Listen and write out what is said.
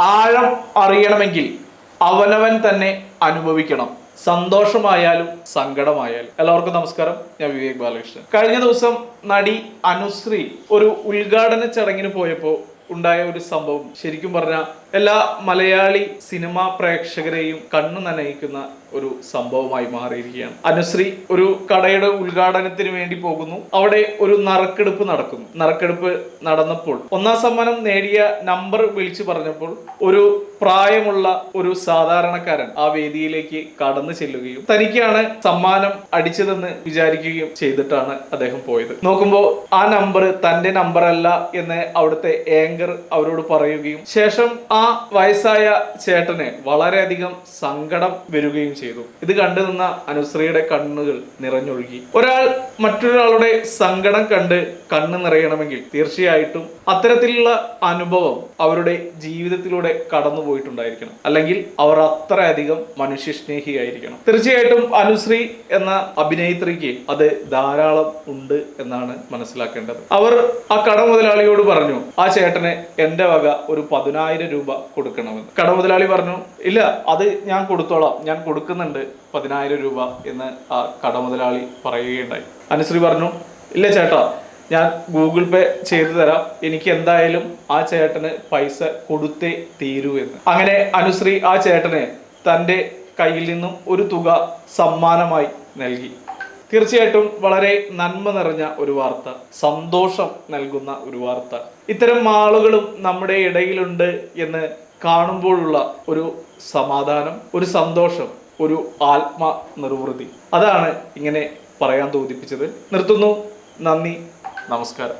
ആഴം അറിയണമെങ്കിൽ അവനവൻ തന്നെ അനുഭവിക്കണം. സന്തോഷമായാലും സങ്കടമായാലും. എല്ലാവർക്കും നമസ്കാരം. ഞാൻ വിവേക് ബാലകൃഷ്ണൻ. കഴിഞ്ഞ ദിവസം നടി അനുശ്രീ ഒരു ഉദ്ഘാടന ചടങ്ങിന് പോയപ്പോൾ ഉണ്ടായ ഒരു സംഭവം ശരിക്കും പറഞ്ഞാൽ എല്ലാ മലയാളി സിനിമാ പ്രേക്ഷകരെയും കണ്ണു നനയിക്കുന്ന ഒരു സംഭവമായി മാറിയിരിക്കുകയാണ്. അനുശ്രീ ഒരു കടയുടെ ഉദ്ഘാടനത്തിന് വേണ്ടി പോകുന്നു. അവിടെ ഒരു നറുക്കെടുപ്പ് നടക്കുന്നു. നറുക്കെടുപ്പ് നടന്നപ്പോൾ ഒന്നാം സമ്മാനം നേടിയ നമ്പർ വിളിച്ചു പറഞ്ഞപ്പോൾ ഒരു പ്രായമുള്ള ഒരു സാധാരണക്കാരൻ ആ വേദിയിലേക്ക് കടന്നു ചെല്ലുകയും തനിക്കാണ് സമ്മാനം അടിച്ചതെന്ന് വിചാരിക്കുകയും ചെയ്തിട്ടാണ് അദ്ദേഹം പോയത്. നോക്കുമ്പോൾ ആ നമ്പർ തന്റെ നമ്പറല്ല എന്ന് അവിടുത്തെ ഏങ്കർ അവരോട് പറയുകയും ശേഷം ആ വയസ്സായ ചേട്ടന് വളരെയധികം സങ്കടം വരികയും ചെയ്തു. ഇത് കണ്ടു നിന്ന അനുശ്രീയുടെ കണ്ണുകൾ നിറഞ്ഞൊഴുകി. ഒരാൾ മറ്റൊരാളുടെ സങ്കടം കണ്ട് കണ്ണ് നിറയണമെങ്കിൽ തീർച്ചയായിട്ടും അത്തരത്തിലുള്ള അനുഭവം അവരുടെ ജീവിതത്തിലൂടെ കടന്നു പോയിട്ടുണ്ടായിരിക്കണം. അല്ലെങ്കിൽ അവർ അത്രയധികം മനുഷ്യസ്നേഹിയായിരിക്കണം. തീർച്ചയായിട്ടും അനുശ്രീ എന്ന അഭിനേത്രിക്ക് അത് ധാരാളം ഉണ്ട് എന്നാണ് മനസ്സിലാക്കേണ്ടത്. അവർ ആ കട മുതലാളിയോട് പറഞ്ഞു ആ ചേട്ടന് എന്റെ വക ഒരു പതിനായിരം രൂപ കൊടുക്കണമെന്ന്. കട മുതലാളി പറഞ്ഞു ഇല്ല അത് ഞാൻ കൊടുത്തോളാം. ഞാൻ കൊടുക്കുന്നുണ്ട് പതിനായിരം രൂപ എന്ന് ആ കട മുതലാളി പറയുകയുണ്ടായി. അനുശ്രീ പറഞ്ഞു ഇല്ല ചേട്ടാ ഞാൻ ഗൂഗിൾ പേ ചെയ്തു തരാം. എനിക്ക് എന്തായാലും ആ ചേട്ടന് പൈസ കൊടുത്തേ തീരൂ എന്ന്. അങ്ങനെ അനുശ്രീ ആ ചേട്ടനെ തന്റെ കയ്യിൽ നിന്നും ഒരു തുക സമ്മാനമായി നൽകി. തീർച്ചയായിട്ടും വളരെ നന്മ നിറഞ്ഞ ഒരു വാർത്ത സന്തോഷം നൽകുന്ന ഒരു വാർത്ത. ഇത്തരം ആളുകളും നമ്മുടെ ഇടയിലുണ്ട് എന്ന് കാണുമ്പോഴുള്ള ഒരു സമാധാനം ഒരു സന്തോഷം ഒരു ആത്മ നിർവൃതി അതാണ് ഇങ്ങനെ പറയാൻ തോന്നിപ്പിച്ചത്. നിർത്തുന്നു. നന്ദി. നമസ്കാരം.